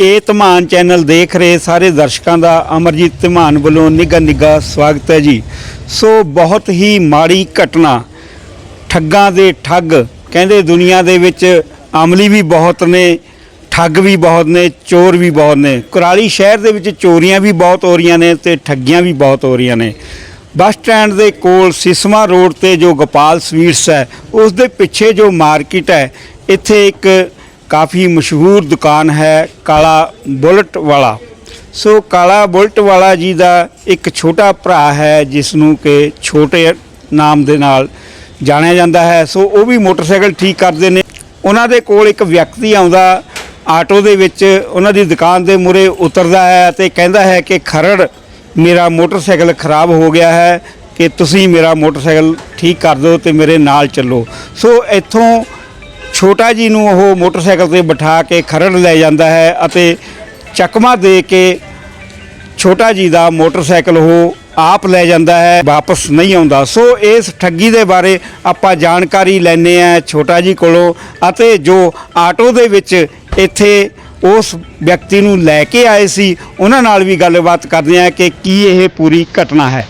ਇਹ ਧਮਾਨ ਚੈਨਲ ਦੇਖ ਰਹੇ ਸਾਰੇ ਦਰਸ਼ਕਾਂ ਦਾ ਅਮਰਜੀਤ ਧਮਾਨ ਵੱਲੋਂ ਨਿੱਘਾ ਨਿੱਘਾ ਸਵਾਗਤ ਹੈ ਜੀ। ਸੋ ਬਹੁਤ ਹੀ ਮਾੜੀ ਘਟਨਾ, ਠੱਗਾਂ ਦੇ ਠੱਗ, ਕਹਿੰਦੇ ਦੁਨੀਆ ਦੇ ਵਿੱਚ ਅਮਲੀ ਵੀ ਬਹੁਤ ਨੇ, ਠੱਗ ਵੀ ਬਹੁਤ ਨੇ, ਚੋਰ ਵੀ ਬਹੁਤ ਨੇ। ਕੁਰਾਲੀ ਸ਼ਹਿਰ ਦੇ ਵਿੱਚ ਚੋਰੀਆਂ ਵੀ ਬਹੁਤ ਹੋ ਰਹੀਆਂ ਨੇ ਤੇ ਠੱਗੀਆਂ ਵੀ ਬਹੁਤ ਹੋ ਰਹੀਆਂ ਨੇ। ਬੱਸ ਸਟੈਂਡ ਦੇ ਕੋਲ ਸਿਸਮਾ ਰੋਡ ਤੇ ਜੋ ਗੋਪਾਲ ਸਵੀਟਸ ਹੈ ਉਸ ਦੇ ਪਿੱਛੇ ਜੋ ਮਾਰਕੀਟ ਹੈ, ਇੱਥੇ ਇੱਕ ਕਾਫੀ ਮਸ਼ਹੂਰ ਦੁਕਾਨ ਹੈ ਕਾਲਾ ਬੁਲਟ ਵਾਲਾ। ਸੋ ਕਾਲਾ ਬੁਲਟ ਵਾਲਾ ਜੀ ਦਾ ਇੱਕ ਛੋਟਾ ਭਰਾ ਹੈ ਜਿਸ ਨੂੰ ਕਿ ਛੋਟੇ ਨਾਮ ਦੇ ਨਾਲ ਜਾਣਿਆ ਜਾਂਦਾ ਹੈ। ਸੋ ਉਹ ਵੀ ਮੋਟਰਸਾਈਕਲ ਠੀਕ ਕਰਦੇ ਨੇ। ਉਹਨਾਂ ਦੇ ਕੋਲ ਇੱਕ ਵਿਅਕਤੀ ਆਉਂਦਾ ਆਟੋ ਦੇ ਵਿੱਚ, ਉਹਨਾਂ ਦੀ ਦੁਕਾਨ ਦੇ ਮੂਹਰੇ ਉਤਰਦਾ ਹੈ ਤੇ ਕਹਿੰਦਾ ਹੈ ਕਿ, ਖਰੜ, ਮੇਰਾ ਮੋਟਰਸਾਈਕਲ ਖਰਾਬ ਹੋ ਗਿਆ ਹੈ ਕਿ ਤੁਸੀਂ ਮੇਰਾ ਮੋਟਰਸਾਈਕਲ ਠੀਕ ਕਰ ਦਿਓ ਤੇ ਮੇਰੇ ਨਾਲ ਚੱਲੋ। ਸੋ ਇੱਥੋਂ ਛੋਟਾ ਜੀ ਨੂੰ ਉਹ ਮੋਟਰਸਾਈਕਲ ਤੇ ਬਿਠਾ ਕੇ ਖਰੜ ਲੈ ਜਾਂਦਾ ਹੈ ਅਤੇ ਚਕਮਾ ਦੇ ਕੇ ਛੋਟਾ ਜੀ ਦਾ ਮੋਟਰਸਾਈਕਲ ਉਹ ਆਪ ਲੈ ਜਾਂਦਾ ਹੈ, ਵਾਪਸ ਨਹੀਂ ਆਉਂਦਾ। ਸੋ ਇਸ ਠੱਗੀ ਦੇ ਬਾਰੇ ਆਪਾਂ ਜਾਣਕਾਰੀ ਲੈਣੇ ਆ ਛੋਟਾ ਜੀ ਕੋਲੋਂ ਅਤੇ ਜੋ ਆਟੋ ਦੇ ਵਿੱਚ ਇੱਥੇ ਉਸ ਵਿਅਕਤੀ ਨੂੰ ਲੈ ਕੇ ਆਏ ਸੀ, ਉਹਨਾਂ ਨਾਲ ਵੀ ਗੱਲਬਾਤ ਕਰਦੇ ਆ ਕਿ ਕੀ ਇਹ ਪੂਰੀ ਘਟਨਾ ਹੈ।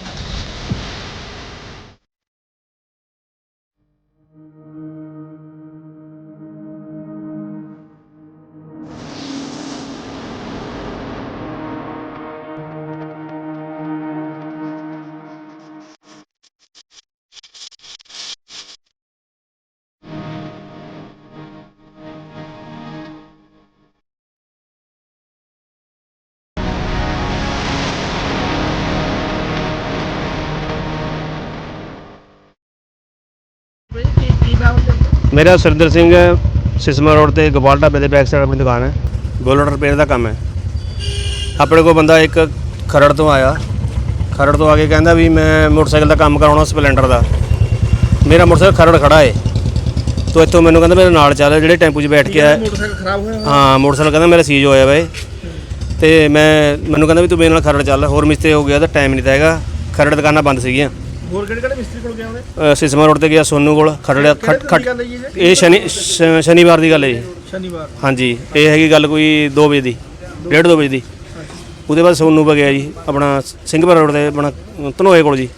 ਮੇਰਾ ਸੁਰਿੰਦਰ ਸਿੰਘ ਹੈ ਸਿਸਮਾ ਰੋਡ ਤੇ ਗੋਪਾਲ ਢਾਬੇ ਦੇ ਬੈਕ ਸਾਈਡ ਆਪਣੀ ਦੁਕਾਨ ਹੈ। ਬੋਲਰ ਰਿਪੇਅਰ ਦਾ ਕੰਮ ਹੈ। ਆਪਣੇ ਕੋਲ ਬੰਦਾ ਇੱਕ ਖਰੜ ਤੋਂ ਆਇਆ। ਖਰੜ ਤੋਂ ਆ ਕੇ ਕਹਿੰਦਾ ਵੀ ਮੈਂ ਮੋਟਰਸਾਈਕਲ ਦਾ ਕੰਮ ਕਰਾਉਣਾ ਸਪਲੈਂਡਰ ਦਾ। ਮੇਰਾ ਮੋਟਰਸਾਈਕਲ ਖਰੜ ਖੜਾ ਏ। ਤੋ ਇੱਥੋਂ ਮੈਨੂੰ ਕਹਿੰਦਾ ਮੇਰੇ ਨਾਲ ਚੱਲ ਜਿਹੜੇ ਟੈਂਪੂ 'ਚ ਬੈਠ ਕੇ ਆਇਆ। ਮੋਟਰਸਾਈਕਲ ਖਰਾਬ ਹੋਇਆ ਹਾਂ ਮੋਟਰਸਾਈਕਲ ਕਹਿੰਦਾ ਮੇਰਾ ਸੀਜ਼ ਹੋਇਆ ਵੇ ਤੇ ਮੈਂ ਮੈਨੂੰ ਕਹਿੰਦਾ ਵੀ ਤੂੰ ਮੇਰੇ ਨਾਲ ਖਰੜ ਚੱਲ। ਹੋਰ ਮਿਸਤਰੀ ਹੋ ਗਿਆ ਤਾਂ ਟਾਈਮ ਨਹੀਂ ਤਾਂ ਹੈਗਾ। ਖਰੜ ਦੁਕਾਨਾਂ ਬੰਦ ਸੀਗੀਆਂ। ਹੋਰ ਕਿਹੜੇ ਕਿਹੜੇ ਮਿਸਤਰੀ ਕੋਲ ਗਿਆ ਉਹਨੇ ਅ, ਸਿਸਮਾ ਰੋਡ ਤੇ ਗਿਆ ਸੋਨੂ ਕੋਲ ਖਰੜ ਖਟ ਖਟ ਗੱਲ ਹੈ ਜੀ ਇਹ? ਇਹ ਸ਼ਨੀ ਸ਼- ਸ਼ਨੀਵਾਰ ਦੀ ਗੱਲ ਹੈ ਜੀ। ਸ਼ਨੀਵਾਰ। ਹਾਂਜੀ ਇਹ ਹੈਗੀ ਗੱਲ ਕੋਈ 2 ਵਜੇ ਦੀ 1:30 ਵਜੇ ਦੀ। ਉਹਦੇ ਬਾਅਦ ਸੋਨੂ ਪਾ ਗਿਆ ਜੀ ਆਪਣਾ ਸਿੰਘਪੁਰ ਰੋਡ ਤੇ ਆਪਣਾ ਧਨੋਏ ਕੋਲ ਜੀ।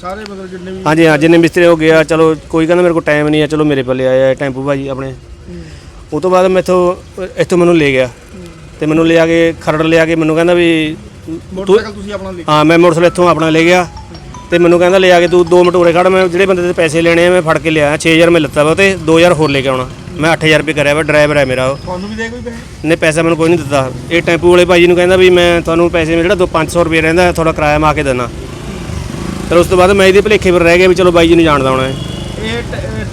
ਸਾਰੇ ਮਤਲਬ ਜਿੰਨੇ ਵੀ ਹਾਂਜੀ ਹਾਂ ਜਿੰਨੇ ਮਿਸਤਰੀ ਹੋ ਗਿਆ ਚਲੋ ਕੋਈ ਕਹਿੰਦਾ ਮੇਰੇ ਕੋਲ ਟਾਈਮ ਨਹੀਂ ਹੈ ਚਲੋ ਮੇਰੇ ਪੱਲੇ ਆਇਆ ਟੈਂਪੂ ਭਾਜੀ ਆਪਣੇ। ਉਹ ਤੋਂ ਬਾਅਦ ਮੈਥੋਂ ਇੱਥੋਂ ਮੈਨੂੰ ਲੈ ਗਿਆ। ਤੇ ਮੈਨੂੰ ਲਿਆ ਕੇ ਖਰੜ ਲਿਆ ਕੇ ਮੈਨੂੰ ਕਹਿੰਦਾ ਵੀ ਮੋਟਰਸਾਈਕਲ ਤੁਸੀਂ ਆਪਣਾ ਲੈ ਹਾਂ ਮੈਂ ਮੋਟਰਸਾਈਕਲ ਇੱਥੋਂ ਆਪਣਾ ਲੈ ਗਿਆ। ਤੇ ਮੈਨੂੰ ਕਹਿੰਦਾ ਲਿਆ ਕੇ ਤੂੰ 2 ਮਿੰਟ ਉਰੇ ਖੜ ਮੈਂ ਜਿਹੜੇ ਬੰਦੇ ਦੇ ਪੈਸੇ ਲੈਣੇ ਆ ਮੈਂ ਫੜ ਕੇ ਲਿਆ 6000 ਮੈਂ ਲੱਤਾ ਵਾ ਤੇ 2000 ਹੋਰ ਲੈ ਕੇ ਆਉਣਾ। ਮੈਂ 8000 ਰੁਪਏ ਕਰਿਆ ਵਾ ਡਰਾਈਵਰ ਹੈ ਮੇਰਾ ਉਹ। ਤੁਹਾਨੂੰ ਵੀ ਦੇ ਕੋਈ ਪੈਸੇ? ਨੇ ਪੈਸਾ ਮੈਨੂੰ ਕੋਈ ਨਹੀਂ ਦਿੱਤਾ। ਇਹ ਟੈਂਪੂ ਵਾਲੇ ਭਾਈ ਨੂੰ ਕਹਿੰਦਾ ਵੀ ਮੈਂ ਤੁਹਾਨੂੰ ਪੈਸੇ ਜਿਹੜਾ ਦੋ 500 ਰੁਪਏ ਰਹਿੰਦਾ ਥੋੜਾ ਕਿਰਾਇਆ ਮਾ ਕੇ ਦੇਣਾ ਫਿਰ ਉਸ ਤੋਂ ਬਾਅਦ ਮੈਂ ਇਹਦੇ ਭਲੇਖੇ ਪਰ ਰਹਿ ਗਿਆ ਵੀ ਚਲੋ ਬਾਈ ਜੀ ਨੂੰ ਜਾਣਦਾ ਹੋਣਾ ਹੈ। ਇਹ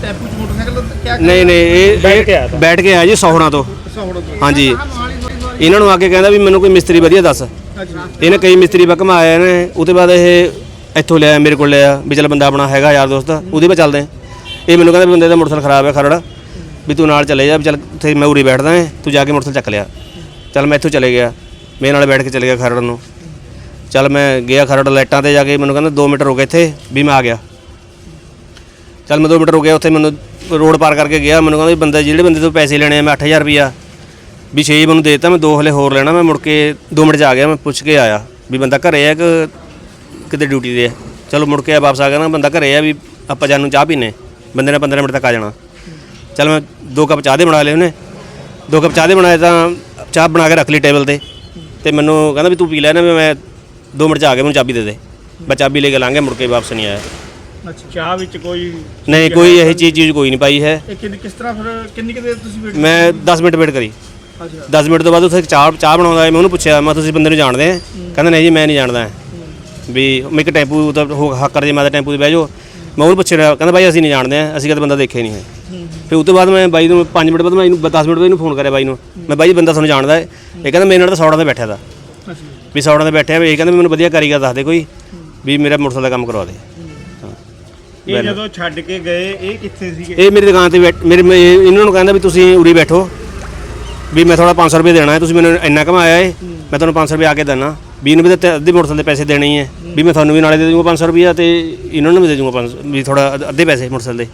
ਟੈਂਪੂ ਚ ਮੋਟਰਸਾਈਕਲ ਕਿਆ ਨਹੀਂ ਨਹੀਂ ਇਹ ਬੈਠ ਕੇ ਆਇਆ ਬੈਠ ਕੇ ਆਇਆ ਜੀ ਸੋਹਣਾ ਤੋਂ। ਹਾਂਜੀ। ਇਹਨਾਂ ਨੂੰ ਆ ਕੇ ਕਹਿੰਦਾ ਵੀ ਮੈਨੂੰ ਕੋਈ ਮਿਸਤਰੀ ਵਧੀਆ ਦੱਸ। ਇਹਨੇ ਕਈ ਮਿਸਤਰੀ ਬਕਮ ਆਏ ਨੇ ਉਹਦੇ ਬਾਅਦ ਇਹ ਇੱਥੋਂ ਲਿਆ ਮੇਰੇ ਕੋਲ ਲਿਆ ਵੀ ਚੱਲ ਬੰਦਾ ਆਪਣਾ ਹੈਗਾ ਯਾਰ ਦੋਸਤ, ਉਹਦੇ ਪਾ ਚੱਲਦੇ ਹਾਂ। ਇਹ ਮੈਨੂੰ ਕਹਿੰਦਾ ਵੀ ਬੰਦੇ ਦਾ ਮੋਟਰਸਾਈਕਲ ਖਰਾਬ ਹੈ ਖਰੜ, ਵੀ ਤੂੰ ਨਾਲ ਚਲੇ ਜਾ, ਵੀ ਚੱਲ ਉੱਥੇ ਮੈਂ ਉਰੀ ਬੈਠਦਾ ਹਾਂ, ਤੂੰ ਜਾ ਕੇ ਮੋਟਰਸਾਈਕਲ ਚੱਕ ਲਿਆ। ਚੱਲ ਮੈਂ ਇੱਥੋਂ ਚਲੇ ਗਿਆ, ਮੇਰੇ ਨਾਲ ਬੈਠ ਕੇ ਚਲੇ ਗਿਆ ਖਰੜ ਨੂੰ। ਚੱਲ ਮੈਂ ਗਿਆ ਖਰੜ ਲਾਈਟਾਂ ਤੇ ਜਾ ਕੇ, ਮੈਨੂੰ ਕਹਿੰਦਾ 2 ਮਿੰਟ ਰੁਕ ਇੱਥੇ, ਵੀ ਮੈਂ ਆ ਗਿਆ। ਚੱਲ ਮੈਂ 2 ਮੀਟਰ ਰੁਕਿਆ, ਉੱਥੇ ਮੈਨੂੰ ਰੋਡ ਪਾਰ ਕਰਕੇ ਗਿਆ, ਮੈਨੂੰ ਕਹਿੰਦਾ ਵੀ ਬੰਦਾ, ਜਿਹੜੇ ਬੰਦੇ ਤੋਂ ਪੈਸੇ ਲੈਣੇ ਆ, ਮੈਂ 8000 ਰੁਪਿਆ ਵੀ ਛੇ ਮੈਨੂੰ ਦੇ ਦਿੱਤਾ, ਮੈਂ ਦੋ ਹਲੇ ਹੋਰ ਲੈਣਾ, ਮੈਂ ਮੁੜ ਕੇ 2 ਮਿੰਟ 'ਚ ਆ ਗਿਆ, ਮੈਂ ਪੁੱਛ ਕੇ ਆਇਆ, ਵੀ ਬੰਦਾ ਘਰੇ ਆ ਕਿ ਕਿਤੇ ਡਿਊਟੀ ਤੇ ਆ। ਚਲੋ ਮੁੜ ਕੇ ਵਾਪਸ ਆ ਗਿਆ ਨਾ ਬੰਦਾ ਘਰੇ ਆ ਵੀ ਆਪਾਂ ਜਾਨੂੰ ਚਾਹ ਪੀਨੇ ਬੰਦੇ ਨੇ 15 ਮਿੰਟ ਤੱਕ ਆ ਜਾਣਾ। ਚਲ ਮੈਂ ਦੋ ਕੱਪ ਚਾਹ ਦੇ ਬਣਾ ਲਏ ਉਹਨੇ। ਦੋ ਕੱਪ ਚਾਹ ਦੇ ਬਣਾਏ ਤਾਂ ਚਾਹ ਬਣਾ ਕੇ ਰੱਖ ਲਈ ਟੇਬਲ ਤੇ। ਤੇ ਮੈਨੂੰ ਕਹਿੰਦਾ ਵੀ ਤੂੰ ਪੀ ਲੈ ਨਾ ਮੈਂ 2 ਮਿੰਟ 'ਚ ਆ ਗਿਆ ਮੈਨੂੰ ਚਾਬੀ ਦੇ ਦੇ। ਮੈਂ ਚਾਬੀ ਲੈ ਕੇ ਲੰਘ ਗਿਆ ਮੁੜ ਕੇ ਵਾਪਸ ਨਹੀਂ ਆਇਆ। ਅੱਛਾ ਚਾਹ ਵਿੱਚ ਕੋਈ ਨਹੀਂ ਕੋਈ ਇਹੋ ਚੀਜ਼ ਚੀਜ਼ ਕੋਈ ਨਹੀਂ ਪਾਈ ਹੈ। ਇਹ ਕਿੰਨੀ ਕਿਸ ਤਰ੍ਹਾਂ ਫਿਰ ਕਿੰਨੀ ਕਿ ਦੇਰ ਤੁਸੀਂ ਵੇਟ ਮੈਂ 10 ਮਿੰਟ ਵੇਟ ਕਰੀ। ਅੱਛਾ। 10 ਮਿੰਟ ਤੋਂ ਬਾਅਦ ਉੱਥੇ ਚਾਹ ਚਾਹ ਬਣਾਉਂਦਾ ਮੈਂ ਉਹਨੂੰ ਪੁੱਛਿਆ ਮੈਂ ਤੁਸੀਂ ਬੰਦੇ ਨੂੰ ਜਾਣਦੇ ਆ? ਕਹਿੰਦਾ ਨਹੀਂ ਜੀ ਮੈਂ ਨਹੀਂ ਜਾਣਦਾ। ਵੀ ਮੈਂ ਇੱਕ ਟੈਂਪੂ ਤਾਂ ਹੋ ਹਾਕਰ ਜੇ ਮੈਂ ਤਾਂ ਟੈਂਪੂ ਤੇ ਬਹਿ ਜਾਓ। ਮੈਂ ਉਹਨੂੰ ਪੁੱਛਿਆ ਕਹਿੰਦਾ ਬਾਈ ਅਸੀਂ ਨਹੀਂ ਜਾਣਦੇ ਆ ਅਸੀਂ ਕਦੇ ਬੰਦਾ ਦੇਖਿਆ ਨਹੀਂ ਹੈ। ਫਿਰ ਉਸ ਤੋਂ ਬਾਅਦ ਮੈਂ ਬਾਈ ਨੂੰ 5 ਮਿੰਟ ਬਾਅਦ ਮੈਂ ਇਹਨੂੰ 10 ਮਿੰਟ ਬਾਅਦ ਇਹਨੂੰ ਫੋਨ ਕਰਿਆ ਬਾਈ ਨੂੰ। ਮੈਂ ਬਾਈ ਜੀ ਬੰਦਾ ਤੁਹਾਨੂੰ ਜਾਣਦਾ ਹੈ। ਇਹ ਕਹਿੰਦਾ ਮੇਰੇ ਨਾਲ ਤਾਂ ਸੌੜਾਂ ਤੇ ਬੈਠਿਆ ਦਾ ਵੀ ਸੌੜਾਂ ਤੇ ਬੈਠਿਆ ਵੀ ਇਹ ਕਹਿੰਦਾ ਵੀ ਮੈਨੂੰ ਵਧੀਆ ਕਾਰੀਗਰ ਦੱਸ ਦੇ ਕੋਈ ਵੀ ਮੇਰਾ ਮੋਟਰਸਾਈਕਲ ਦਾ ਕੰਮ ਕਰਵਾ ਦੇ। ਇਹ ਜਦੋਂ ਛੱਡ ਕੇ ਗਏ ਇਹ ਕਿੱਥੇ ਸੀਗੇ? ਇਹ ਮੇਰੀ ਦੁਕਾਨ ਤੇ ਬੈਠ ਮੇਰੇ ਮੈਂ ਇਹ- ਇਹਨਾਂ ਨੂੰ ਕਹਿੰਦਾ ਵੀ ਤੁਸੀਂ ਉਰੀ ਬੈਠੋ। ਵੀ ਮੈਂ ਥੋੜਾ 500 ਰੁਪਏ ਦੇਣਾ ਹੈ ਤੁਸੀਂ ਮੈਨੂੰ ਇੰਨਾ ਕਮਾਇਆ ਹੈ ਮੈਂ ਤੁਹਾਨੂੰ 500 ਰੁਪਏ ਆ ਕੇ ਦੇਣਾ ਵੀ ਇਹਨੂੰ ਵੀ ਤਾਂ ਅੱਧੇ ਮੋਟਰਸਾਈਕਲ ਦੇ ਪੈਸੇ ਦੇਣੇ ਹੀ ਹੈ। ਵੀ ਮੈਂ ਤੁਹਾਨੂੰ ਵੀ ਨਾਲੇ ਦੇ ਦੂੰਗਾ 500 ਰੁਪਏ ਤੇ ਇਹਨਾਂ ਨੂੰ ਵੀ ਦੇ ਦੂੰਗਾ 500 ਵੀ ਥੋੜਾ ਅੱਧੇ ਪੈਸੇ ਮੋਟਰਸਾਈਕਲ ਦੇ।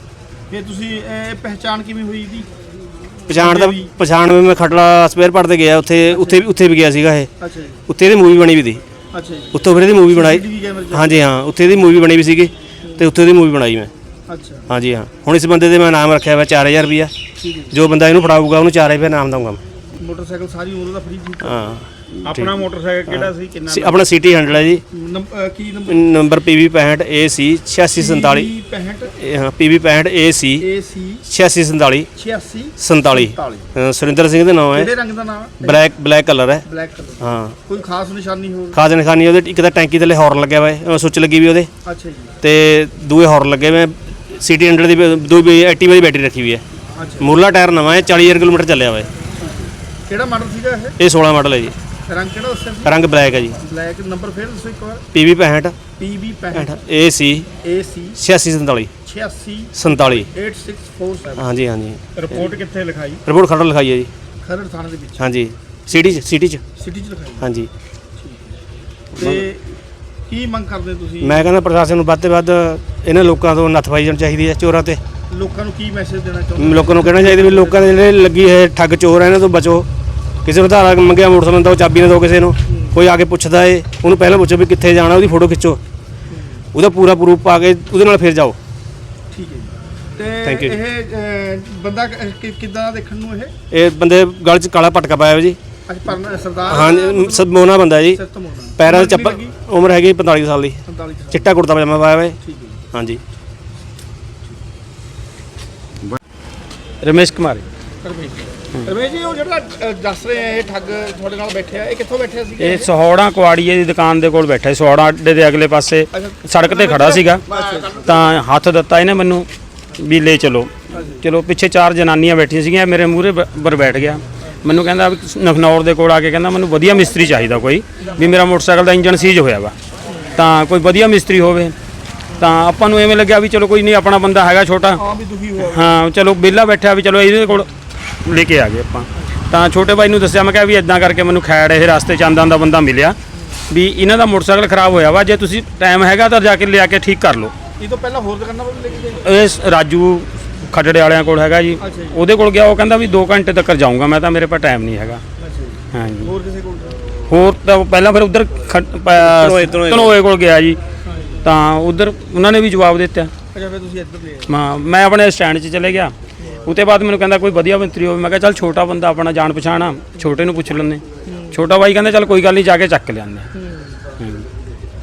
ਫਿਰ ਤੁਸੀਂ ਇਹ ਪਹਿਚਾਣ ਕਿਵੇਂ ਹੋਈ ਦੀ ਪਛਾਣ ਦਾ? ਪਛਾਣ ਮੈਂ ਖਟੜਾ ਸਪੇਅਰ ਪਾਰਟ ਤੇ ਗਿਆ ਉੱਥੇ ਉੱਥੇ ਉੱਥੇ ਵੀ ਗਿਆ ਸੀਗਾ ਇਹ। ਅੱਛਾ ਜੀ। ਉੱਥੇ ਇਹਦੀ ਮੂਵੀ ਬਣੀ ਵੀ ਸੀ। ਅੱਛਾ ਜੀ। ਉੱਥੋਂ ਫਿਰ ਇਹਦੀ ਮੂਵੀ ਬਣਾਈ? ਹਾਂਜੀ ਹਾਂ ਉੱਥੇ ਇਹਦੀ ਮੂਵੀ ਬਣੀ ਵੀ ਸੀਗੀ ਤੇ ਉੱਥੇ ਇਹਦੀ ਮੂਵੀ ਬਣਾਈ ਮੈਂ। ਅੱਛਾ। ਹਾਂਜੀ ਹਾਂ। ਹੁਣ ਇਸ ਬੰਦੇ ਦੇ ਮੈਂ ਨਾਮ ਰੱਖਿਆ ਹੋਇਆ 4000 ਰੁਪਿਆ ਠੀਕ ਹੈ ਜੋ। ਬੰਦਾ ਇਹਨੂੰ ਫੜਾਊਗਾ ਉਹਨੂੰ 4000 ਰੁਪਏ ਨਾਮ ਦਊਂਗਾ ਮੈਂ। ਮੋਟਰਸਾਈਕਲ ਸਾਰੀ ਉਮਰ ਦਾ ਫ੍ਰੀ ਹਾਂ। ਆਪਣਾ ਮੋਟਰਸਾਈਕਲ ਕਿਹੜਾ ਸੀ? ਕਿੰਨਾ ਸੀ- ਆਪਣਾ ਸਿਟੀ 100 ਹੈ ਜੀ। ਕੀ ਨੰਬਰ? ਨੰਬਰ PV 65 AC 8647 65 ਇਹ ਹਾਂ PV 65 AC AC 8647 86 47 47 ਅ, ਸੁਰਿੰਦਰ ਸਿੰਘ ਦਾ ਨਾਮ ਹੈ। ਕਿਹੜੇ ਰੰਗ ਦਾ ਨਾਮ ਹੈ? ਬਲੈਕ ਬਲੈਕ ਕਲਰ ਹੈ। ਬਲੈਕ ਕਲਰ ਹਾਂ। ਕੋਈ ਖਾਸ ਨਿਸ਼ਾਨੀ ਹੋਰ ਖਾਸ ਨਿਸ਼ਾਨੀ ਉਹਦੇ ਇੱਕ ਤਾਂ ਟੈਂਕੀ ਥੱਲੇ ਹਾਰਨ ਲੱਗਿਆ ਹੋਇਆ ਹੈ ਸੁੱਚ ਲੱਗੀ ਵੀ ਉਹਦੇ। ਅੱਛਾ ਜੀ। ਤੇ ਦੂਏ ਹਾਰਨ ਲੱਗੇ ਹੋਏ ਸਿਟੀ 100 ਦੀ ਵੀ- ਦੋ ਵੀ ਐਕਟਿਵਾ ਦੀ ਬੈਟਰੀ ਰੱਖੀ ਹੋਈ ਹੈ। ਅੱਛਾ। ਮੁਰਲਾ ਟਾਇਰ ਨਵਾਂ ਹੈ 40000 ਕਿਲੋਮੀਟਰ ਚੱਲਿਆ ਹੋਇਆ ਹੈ। ਕਿਹੜਾ ਮਾਡਲ ਸੀਗਾ ਇਹ? ਇਹ 16 ਮਾਡਲ ਹੈ ਜੀ। ਰੰਗ ਕਿਹੜਾ ਦੱਸਿਆ ਸੀ? ਰੰਗ ਬਲੈਕ ਹੈ ਜੀ। ਬਲੈਕ ਨੰਬਰ ਫੇਰ ਦੱਸੋ ਇੱਕ ਵਾਰ। PV 65 PB 65 AC AC 8647 86 47 8647 ਹਾਂਜੀ ਹਾਂਜੀ। ਰਿਪੋਰਟ ਕਿੱਥੇ ਲਿਖਾਈ? ਰਿਪੋਰਟ ਖੜਾ ਲਿਖਾਈ ਹੈ ਜੀ। ਖਰੜ ਥਾਣੇ ਦੇ ਵਿੱਚ। ਹਾਂਜੀ। ਸਿਟੀ ਚ ਸਿਟੀ ਚ। ਸਿਟੀ ਚ ਲਿਖਾਈ। ਹਾਂਜੀ। ਤੇ ਕੀ ਮੰਗ ਕਰਦੇ ਤੁਸੀਂ? ਮੈਂ ਕਹਿੰਦਾ ਪ੍ਰਸ਼ਾਸਨ ਨੂੰ ਵੱਧ ਤੋਂ ਵੱਧ ਇਹਨਾਂ ਲੋਕਾਂ ਤੋਂ ਨੱਥ ਪਾਈ ਜਾਣੀ ਚਾਹੀਦੀ ਹੈ ਚੋਰਾਂ ਤੇ। ਲੋਕਾਂ ਨੂੰ ਕੀ ਮੈਸੇਜ ਦੇਣਾ ਚਾਹੁੰਦੇ ਲੋਕਾਂ ਨੂੰ ਕਹਿਣਾ ਚਾਹੀਦਾ ਵੀ ਲੋਕਾਂ ਦੇ ਜਿਹੜੇ ਲੱਗੀ ਹੈ ਠੱਗ ਚੋਰ ਹੈ ਇਹਨਾਂ ਤੋਂ ਬਚੋ। ਕਿਸੇ ਨੂੰ ਧਾਰਾ ਮੰਗਿਆ ਮੋਟਰਸਾਈਕਲ ਦਾ ਉਹ ਚਾਬੀ ਨਾ ਦਿਓ ਕਿਸੇ ਨੂੰ। ਕੋਈ ਆ ਕੇ ਪੁੱਛਦਾ ਏ ਉਹਨੂੰ ਪਹਿਲਾਂ ਪੁੱਛੋ ਵੀ ਕਿੱਥੇ ਜਾਣਾ ਉਹਦੀ ਫੋਟੋ ਖਿੱਚੋ। ਉਹਦਾ ਪੂਰਾ ਪ੍ਰੂਫ ਪਾ ਕੇ ਉਹਦੇ ਨਾਲ ਫਿਰ ਜਾਓ। ਠੀਕ ਹੈ ਤੇ. ਇਹ ਅਹ, ਬੰਦਾ ਕ- ਕਿੱਦਾਂ ਦਾ ਦੇਖਣ ਨੂੰ ਇਹ? ਇਹ ਬੰਦੇ ਗਲ 'ਚ ਕਾਲਾ ਪਟਕਾ ਪਾਇਆ ਹੋਇਆ ਜੀ। ਅੱਜ ਪਰਨ ਸਰਦਾਰ ਹਾਂ ਸਭ ਮੋਨਾ ਬੰਦਾ ਜੀ। ਸਿਰ ਤੋਂ ਮੋੜਨਾ ਪੈਰਾਂ 'ਚ ਚੱਪਲ? ਉਮਰ ਹੈਗੀ 45 ਸਾਲ ਦੀ। 45 ਸਾਲ। ਚਿੱਟਾ ਕੁੜਤਾ ਪਜਾਮਾ ਪਾਇਆ ਹੋਇਆ ਹੈ ਠੀਕ ਹੈ ਜੀ। ਹਾਂਜੀ ਰਮੇਸ਼ ਕੁਮਾਰ ਰਮੇਸ਼ ਜੀ। ਰਮੇਸ਼ ਜੀ ਉਹ ਜਿਹੜਾ ਦੱਸ ਰਹੇ ਆ ਇਹ ਠੱਗ ਤੁਹਾਡੇ ਨਾਲ ਬੈਠਿਆ ਇਹ ਕਿੱਥੋਂ ਬੈਠਿਆ ਸੀ ਇਹ ਸਹੌੜਾ ਕੁਆੜੀਏ ਦੀ ਦੁਕਾਨ ਦੇ ਕੋਲ ਬੈਠਾ ਸੀ ਸਹੌੜਾ ਅੱਡੇ ਦੇ ਅਗਲੇ ਪਾਸੇ। ਸੜਕ ਤੇ ਖੜਾ ਸੀਗਾ। ਤਾਂ ਹੱਥ ਦਿੱਤਾ ਇਹਨੇ ਮੈਨੂੰ ਵੀ ਲੈ ਚਲੋ। ਚਲੋ ਪਿੱਛੇ ਚਾਰ ਜਨਾਨੀਆਂ ਬੈਠੀਆਂ ਸੀਗੀਆਂ ਮੇਰੇ ਮੂਹਰੇ ਬ- ਬਰ ਬੈਠ ਗਿਆ। ਮੈਨੂੰ ਕਹਿੰਦਾ ਵੀ ਨਖਨੌਰ ਦੇ ਕੋਲ ਆ ਕੇ ਕਹਿੰਦਾ ਮੈਨੂੰ ਵਧੀਆ ਮਿਸਤਰੀ ਚਾਹੀਦਾ ਕੋਈ ਵੀ ਮੇਰਾ ਮੋਟਰਸਾਈਕਲ ਦਾ ਇੰਜਨ ਸੀਜ ਹੋਇਆ ਵਾ। ਤਾਂ ਕੋਈ ਵਧੀਆ ਮਿਸਤਰੀ ਹੋਵੇ। ਤਾਂ ਆਪਾਂ ਨੂੰ ਐਵੇਂ ਲੱਗਿਆ ਵੀ ਚਲੋ ਕੋਈ ਨਹੀਂ ਆਪਣਾ ਬੰਦਾ ਹੈਗਾ ਛੋਟਾ। ਹਾਂ ਵੀ ਦੁਖੀ ਹੋਇਆ। ਹਾਂ ਚਲੋ ਵਿਹਲਾ ਬੈਠਾ ਵੀ ਚਲੋ ਇਹਦੇ ਕੋਲ ਲੈ ਕੇ ਆ ਗਏ ਆਪਾਂ। ਤਾਂ ਛੋਟੇ ਭਾਈ ਨੂੰ ਦੱਸਿਆ ਮੈਂ ਕਿਹਾ ਵੀ ਇਦਾਂ ਕਰਕੇ ਮੈਨੂੰ ਖੈੜ ਇਹ ਰਸਤੇ ਚ ਆਂਦਾ ਦਾ ਬੰਦਾ ਮਿਲਿਆ ਵੀ ਇਹਨਾਂ ਦਾ ਮੋਟਰਸਾਈਕਲ ਖਰਾਬ ਹੋਇਆ ਵਾ ਜੇ ਤੁਸੀਂ ਟਾਈਮ ਹੈਗਾ ਤਾਂ ਜਾ ਕੇ ਲਿਆ ਕੇ ਠੀਕ ਕਰ ਲਓ। ਇਹ ਤੋਂ ਪਹਿਲਾਂ ਹੋਰ ਦੁਕਾਨਾਂ ਵੱਲ ਲੈ ਕੇ ਗਏ? ਇਹ ਰਾਜੂ ਖੱਟੜੇ ਵਾਲਿਆਂ ਕੋਲ ਹੈਗਾ ਜੀ। ਉਹਦੇ ਕੋਲ ਗਿਆ ਉਹ ਕਹਿੰਦਾ ਵੀ 2 ਘੰਟੇ ਤੱਕ ਜਾਊਂਗਾ ਮੈਂ ਤਾਂ ਮੇਰੇ ਪਾ ਟਾਈਮ ਨਹੀਂ ਹੈਗਾ। ਹਾਂਜੀ। ਹੋਰ ਕਿਸੇ ਕੋਲ? ਹੋਰ ਤਾਂ ਪਹਿਲਾਂ ਫਿਰ ਉਧਰ ਧਨੋਏ ਕੋਲ। ਗਿਆ ਜੀ। ਤਾਂ ਉਧਰ ਉਹਨਾਂ ਨੇ ਵੀ ਜਵਾਬ ਦਿੱਤਾ। ਅੱਛਾ ਫਿਰ ਤੁਸੀਂ ਇੱਧਰ ਗਏ ਮੈਂ ਮੈਂ ਆਪਣੇ ਸਟੈਂਡ 'ਚ ਚਲੇ ਗਿਆ। ਉਤੇ ਬਾਅਦ ਮੈਨੂੰ ਕਹਿੰਦਾ ਕੋਈ ਵਧੀਆ ਮੰਤਰੀ ਹੋਵੇ। ਮੈਂ ਕਿਹਾ ਚੱਲ ਛੋਟਾ ਬੰਦਾ ਆਪਣਾ ਜਾਣ ਪਛਾਣ ਆ ਛੋਟੇ ਨੂੰ ਪੁੱਛ ਲੈਂਦੇ। ਛੋਟਾ ਬਾਈ ਕਹਿੰਦਾ ਚੱਲ ਕੋਈ ਗੱਲ ਨਹੀਂ ਜਾ ਕੇ ਚੱਕ ਲਿਆਂਦੇ।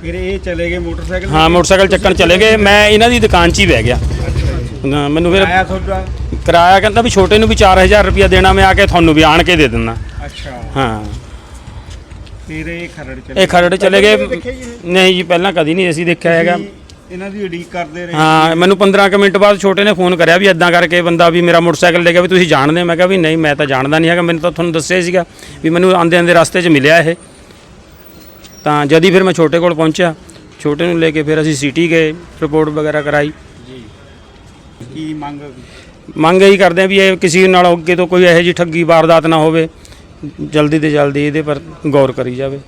ਫਿਰ ਇਹ ਚਲੇ ਗਏ ਮੋਟਰਸਾਈਕਲ? ਹਾਂ ਮੋਟਰਸਾਈਕਲ ਚੱਕਣ ਚਲੇ ਗਏ। ਮੈਂ ਇਹਨਾਂ ਦੀ ਦੁਕਾਨ 'ਚ ਹੀ ਬਹਿ ਗਿਆ। ਨਾ, ਮੈਨੂੰ ਫਿਰ ਆਇਆ ਤੁਹਾਡਾ? ਕਿਰਾਇਆ ਕਹਿੰਦਾ ਵੀ ਛੋਟੇ ਨੂੰ ਵੀ 4000 ਰੁਪਇਆ ਦੇਣਾ ਮੈਂ ਆ ਕੇ ਤੁਹਾਨੂੰ ਵੀ ਆਣ ਕੇ ਦੇ ਦਿੰਦਾ। ਅੱਛਾ। ਹਾਂ। ਫਿਰ ਇਹ ਖਰੜ ਚਲੇ ਇਹ ਖਰੜ ਚਲੇ ਗਏ? ਨਹੀਂ ਜੀ ਪਹਿਲਾਂ ਕਦੀ ਨਹੀਂ ਅਸੀਂ ਦੇਖਿਆ ਹੈਗਾ। ਇਹਨਾਂ ਦੀ ਉਡੀਕ ਕਰਦੇ ਰਹੇ? ਹਾਂ ਮੈਨੂੰ 15 ਕੁ ਮਿੰਟ ਬਾਅਦ ਛੋਟੇ ਨੇ ਫੋਨ ਕਰਿਆ ਵੀ ਇਦਾਂ ਕਰਕੇ ਬੰਦਾ ਵੀ ਮੇਰਾ ਮੋਟਰਸਾਈਕਲ ਲੈ ਗਿਆ ਵੀ ਤੁਸੀਂ ਜਾਣਦੇ ਹੋ? ਮੈਂ ਕਿਹਾ ਵੀ ਨਹੀਂ ਮੈਂ ਤਾਂ ਜਾਣਦਾ ਨਹੀਂ ਹੈਗਾ। ਮੈਨੂੰ ਤਾਂ ਤੁਹਾਨੂੰ ਦੱਸਿਆ ਹੀ ਸੀਗਾ ਵੀ ਮੈਨੂੰ ਆਂਦੇ ਆਂਦੇ ਰਸਤੇ 'ਚ ਮਿਲਿਆ ਇਹ। ਤਾਂ ਜਦ ਹੀ ਫਿਰ ਮੈਂ ਛੋਟੇ ਕੋਲ ਪਹੁੰਚਿਆ ਛੋਟੇ ਨੂੰ ਲੈ ਕੇ ਫਿਰ ਅਸੀਂ ਸਿਟੀ ਗਏ ਰਿਪੋਰਟ ਵਗੈਰਾ ਕਰਾਈ। ਕੀ ਮੰਗ ਮੰਗ ਇਹੀ ਕਰਦੇ ਆ ਵੀ ਇਹ ਕਿਸੇ ਨਾਲ ਅੱਗੇ ਤੋਂ ਕੋਈ ਇਹੋ ਜਿਹੀ ਠੱਗੀ ਵਾਰਦਾਤ ਨਾ ਹੋਵੇ। ਜਲਦੀ ਤੋਂ ਜਲਦੀ ਇਹਦੇ ਪਰ ਗੌਰ ਕਰੀ ਜਾਵੇ।